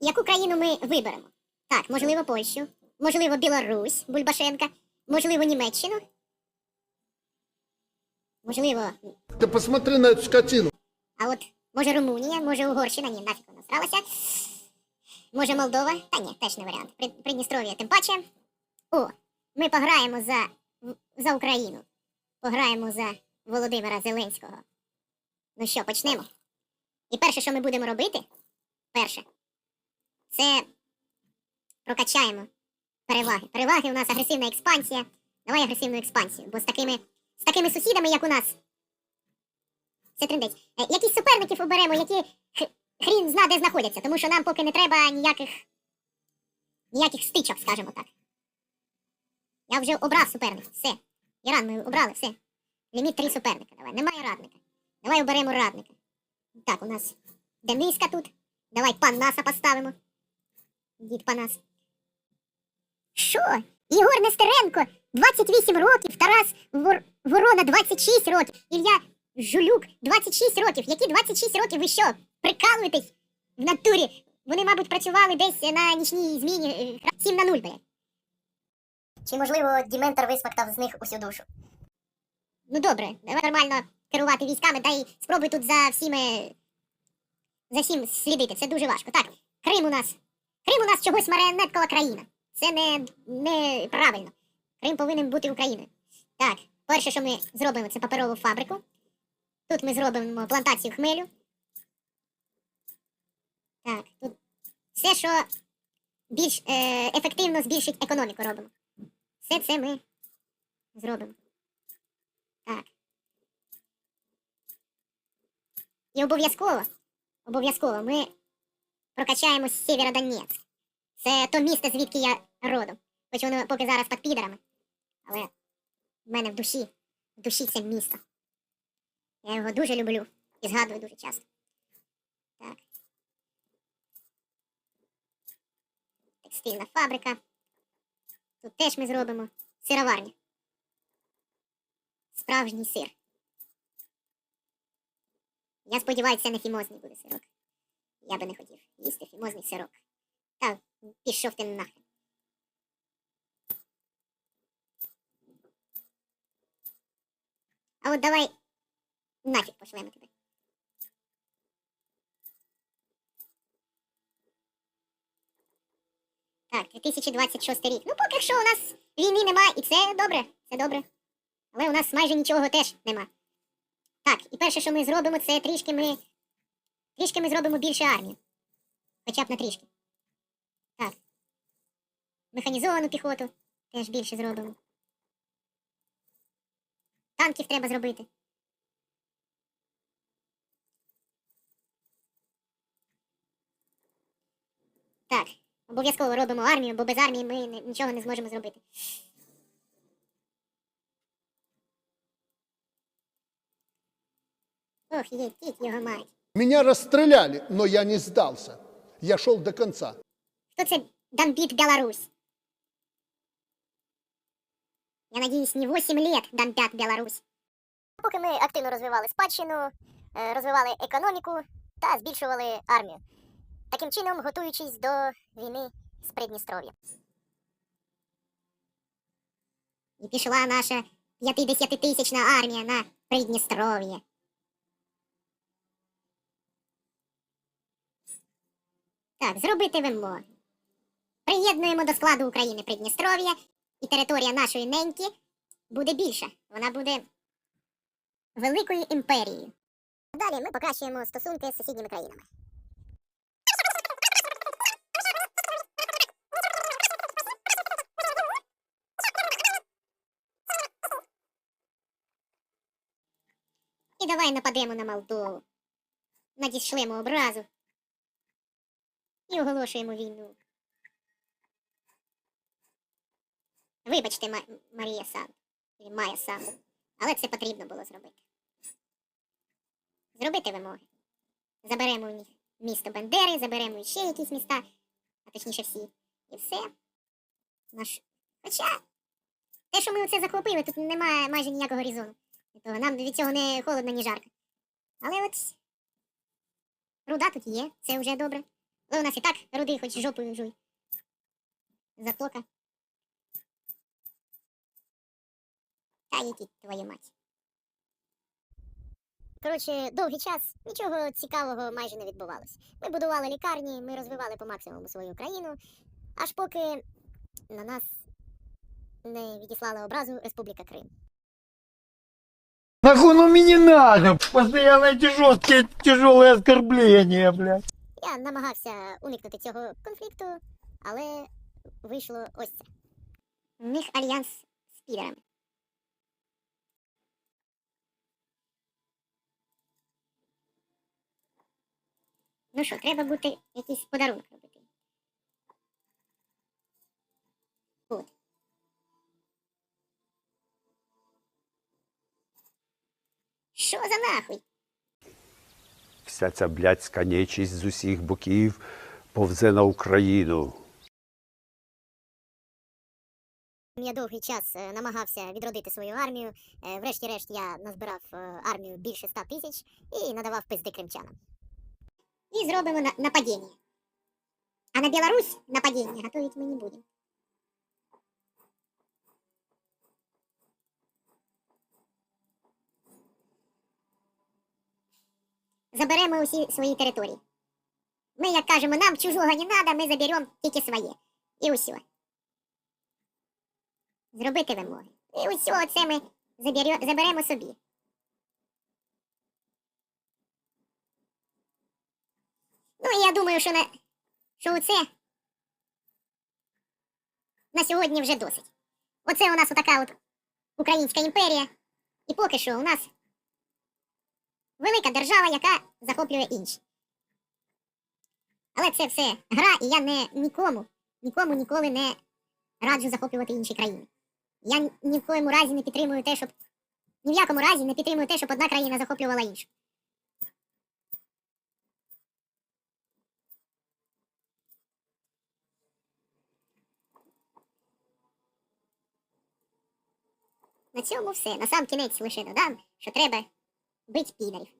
яку країну ми виберемо? Так, можливо, Польщу, можливо, Білорусь, Бульбашенка, можливо, Німеччину. Можливо, Ты посмотри на эту скотину. а от може Румунія, може Угорщина, ні, нафіг вона сралася. Може Молдова? Та ні, теж не варіант. Придністров'я тим паче. О, ми пограємо за, за Україну. Пограємо за Володимира Зеленського. Ну що, почнемо? І перше, що ми будемо робити, перше, це прокачаємо переваги. Переваги у нас агресивна експансія. Давай агресивну експансію, бо з такими, з такими сусідами, як у нас, це трендець. Е, Якісь суперників оберемо, які хрін зна, де знаходяться, тому що нам поки не треба ніяких ніяких стичок, скажімо так. Я вже обрав суперників. Все. Іран, ми обрали, все. Ліміт три суперника. Давай. Немає радника. Давай оберемо радника. Так, у нас Дениска тут. Давай Панаса поставимо. Дід Панас. Що? Ігор Нестеренко 28 років, Тарас Вор... Ворона 26 років, Ілля Жулюк 26 років. Які 26 років? Ви що? Прикалуєтесь в натурі? Вони, мабуть, працювали десь на нічній зміні 7 на 0, блядь. Чи, можливо, Діментор висмактав з них усю душу? Ну добре, давай нормально керувати військами, та й спробуй тут за всіми. За всім слідити. Це дуже важко. Так, Крим у нас. Крим у нас чогось маріонеткова країна. Це не, не правильно. Крим повинен бути Україною. Так, перше, що ми зробимо, це паперову фабрику. Тут ми зробимо плантацію хмелю. Так, тут все, що більш е, ефективно збільшить економіку, робимо. Все це ми зробимо. Так. І обов'язково, обов'язково ми прокачаємо з Сєвєродонецьк. Це то місто, звідки я родом. Хоч воно поки зараз під підерами. Але в мене в душі, в душі це місто. Я його дуже люблю і згадую дуже часто. Так. Текстильна фабрика. Тут теж ми зробимо сироварня. Справжній сир. Я сподіваюся, це не фімозний буде сирок. Я би не хотів їсти фімозний сирок. Та пішов ти нахрен. А от давай нафіг пошлемо тебе. Так, 2026 рік. Ну, поки що у нас війни нема, і це добре, це добре. Але у нас майже нічого теж нема. Так, і перше, що ми зробимо, це трішки ми. Трішки ми зробимо більше армію. Хоча б на трішки. Так. Механізовану піхоту теж більше зробимо. Танків треба зробити. Так, обов'язково робимо армію, бо без армії ми нічого не зможемо зробити. Ох, єтіть його мать. Меня расстреляли, но я не сдался. Я шел до конца. Хто це Донбит Беларусь? Я надіюсь, не 8 лет Донбят Беларусь. Поки ми активно розвивали спадщину, е, розвивали економіку та збільшували армію. Таким чином, готуючись до війни з Придністров'ям. І пішла наша 50-тисячна армія на Придністров'я. Так, зробити вимоги. Приєднуємо до складу України Придністров'я, і територія нашої неньки буде більша. Вона буде великою імперією. Далі ми покращуємо стосунки з сусідніми країнами. І давай нападемо на Молдову. Надішлемо образу і оголошуємо війну. Вибачте, Ма- Марія Сан, Майя Сан, але це потрібно було зробити. Зробити вимоги. Заберемо у них місто Бендери, заберемо ще якісь міста, а точніше всі. І все. Наш... Хоча те, що ми оце захопили, тут немає майже ніякого різону. Нам від цього не холодно, ні жарко. Але от руда тут є, це вже добре. Але у нас і так рудий, хоч жопою жуй. Затока. Та які твою мать. Коротше, довгий час нічого цікавого майже не відбувалось. Ми будували лікарні, ми розвивали по максимуму свою країну, аж поки на нас не відіслала образу Республіка Крим. Нахуй ну мне не надо. Постоянно эти жесткие, тяжелые оскорбления, блядь. Я намагався уникнути цього конфлікту, але вийшло ось це. У них альянс з підерами. Ну що, треба бути якийсь подарунок робити. От. Що за нахуй? Вся ця блядська нечість з усіх боків повзе на Україну. Я довгий час е, намагався відродити свою армію. Е, Врешті-решт я назбирав е, армію більше ста тисяч і надавав пизди кримчанам. І зробимо на- нападіння. А на Білорусь нападіння готувати ми не будемо. Заберемо усі свої території. Ми, як кажемо, нам чужого не треба, ми заберемо тільки своє. І усе зробити вимоги. І усього це ми заберемо собі. Ну, і я думаю, що, на, що оце на сьогодні вже досить. Оце у нас отака от Українська імперія. І поки що у нас велика держава, яка захоплює інші. Але це все гра, і я не нікому, нікому ніколи не раджу захоплювати інші країни. Я ні- в коєму разі не підтримую те, щоб. Ні в якому разі не підтримую те, щоб одна країна захоплювала іншу. На цьому все. На сам кінець лише додам, що треба бить підарів.